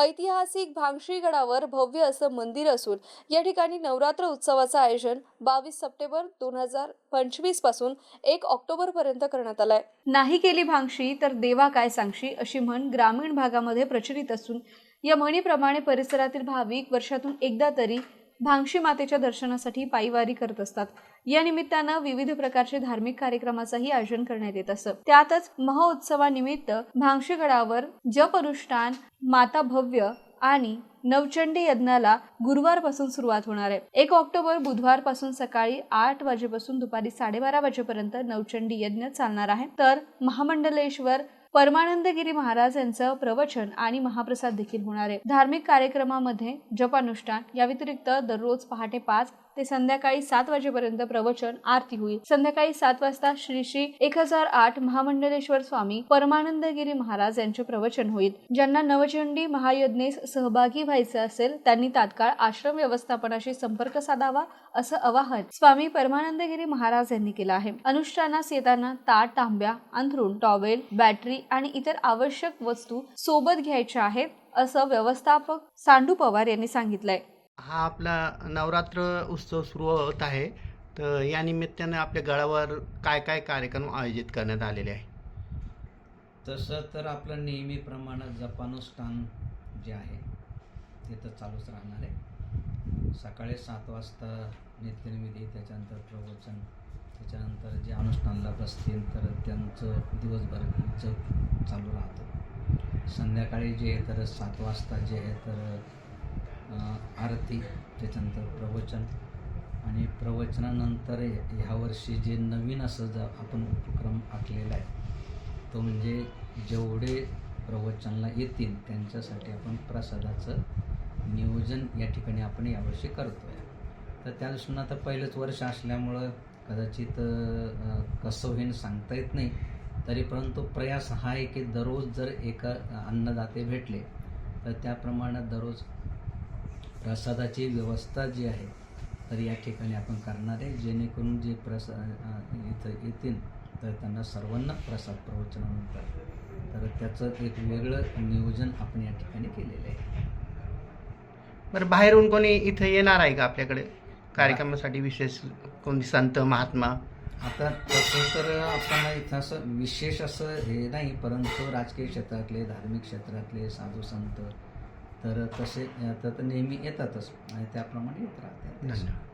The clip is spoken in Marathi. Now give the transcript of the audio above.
ऐतिहासिक भांगशी गडावर भव्य असं मंदिर असून या ठिकाणी नवरात्र उत्सवाचं आयोजन बावीस सप्टेंबर दोन हजार पंचवीसपासून एक ऑक्टोबर पर्यंत करण्यात आलंय नाही केली भांगशी तर देवा काय सांगशी अशी म्हण ग्रामीण भागामध्ये प्रचलित असून या म्हणीप्रमाणे परिसरातील भाविक वर्षातून एकदा तरी भांगशी मातेच्या दर्शनासाठी पायीवारी करत असतात. या निमित्तानं विविध प्रकारचे धार्मिक कार्यक्रमाचंही आयोजन करण्यात येत असं. त्यातच महोत्सवानिमित्त भांगशी गडावर जप अनुष्ठान माता भव्य आणि नवचंडी यज्ञाला गुरुवारपासून सुरुवात होणार आहे. एक ऑक्टोबर बुधवारपासून सकाळी आठ वाजेपासून दुपारी साडेबारा वाजेपर्यंत नवचंडी यज्ञ चालणार आहे. तर महामंडलेश्वर परमानंदगिरी महाराज यांचं प्रवचन आणि महाप्रसाद देखील होणार आहे. धार्मिक कार्यक्रमामध्ये जपानुष्ठान या व्यतिरिक्त दररोज पहाटे पाच ते संध्याकाळी सात वाजेपर्यंत प्रवचन आरती होईल. संध्याकाळी सात वाजता श्री श्री एक हजार आठ महामंडलेश्वर स्वामी परमानंदगिरी महाराज यांचे प्रवचन होईल. ज्यांना नवचंडी महायज्ञेस सहभागी व्हायचं असेल त्यांनी तात्काळ आश्रम व्यवस्थापनाशी संपर्क साधावा असं आवाहन स्वामी परमानंदगिरी महाराज यांनी केलं आहे. अनुष्ठानास येताना ताट तांब्या अंथरूण टॉवेल बॅटरी आणि इतर आवश्यक वस्तू सोबत घ्यायच्या आहेत असं व्यवस्थापक सांडू पवार यांनी सांगितलंय. हा आपला नवरात्र उत्सव सुरू होत आहे. तर या निमित्तानं आपल्या गडावर काय काय कार्यक्रम आयोजित करण्यात आलेले आहे? तसं तर आपलं नेहमीप्रमाणे जपानुष्ठान जे आहे ते तर चालूच राहणार आहे. सकाळी सात वाजता नित्यनिविधी त्याच्यानंतर प्रवचन त्याच्यानंतर जे अनुष्ठानला बसतील तर त्यांचं दिवसभर चालू राहतं. संध्याकाळी जे आहे तर सात वाजता जे आहे तर आरती त्याच्यानंतर प्रवचन आणि प्रवचनानंतर ह्या वर्षी जे नवीन असं ज आपण उपक्रम आखलेला आहे तो म्हणजे जेवढे प्रवचनाला येतील त्यांच्यासाठी आपण प्रसादाचं नियोजन या ठिकाणी आपण यावर्षी करतो आहे तर त्या दृष्टीनं आता पहिलंच वर्ष असल्यामुळं कदाचित कसं होईन सांगता येत नाही तरी परंतु प्रयास हा आहे की दररोज जर एका अन्नदाते भेटले तर त्याप्रमाणे दररोज प्रसादाची व्यवस्था जी आहे तर या ठिकाणी आपण करणार आहे. जेणेकरून जे प्रसा अं, इथं येतील तर त्यांना सर्वांना प्रसाद प्रवचनानंतर तर त्याचं एक वेगळं नियोजन आपण या ठिकाणी केलेलं आहे. बरं बाहेरून कोणी इथं येणार आहे का आपल्याकडे? कार्यक्रमासाठी विशेष कोणी संत महात्मा? आता तसं तर आपण इथं असं विशेष असं हे नाही परंतु राजकीय क्षेत्रातले धार्मिक क्षेत्रातले साधू संत तर तसे तर नेहमी येतातच आणि त्याप्रमाणे येत राहतात. धन्यवाद.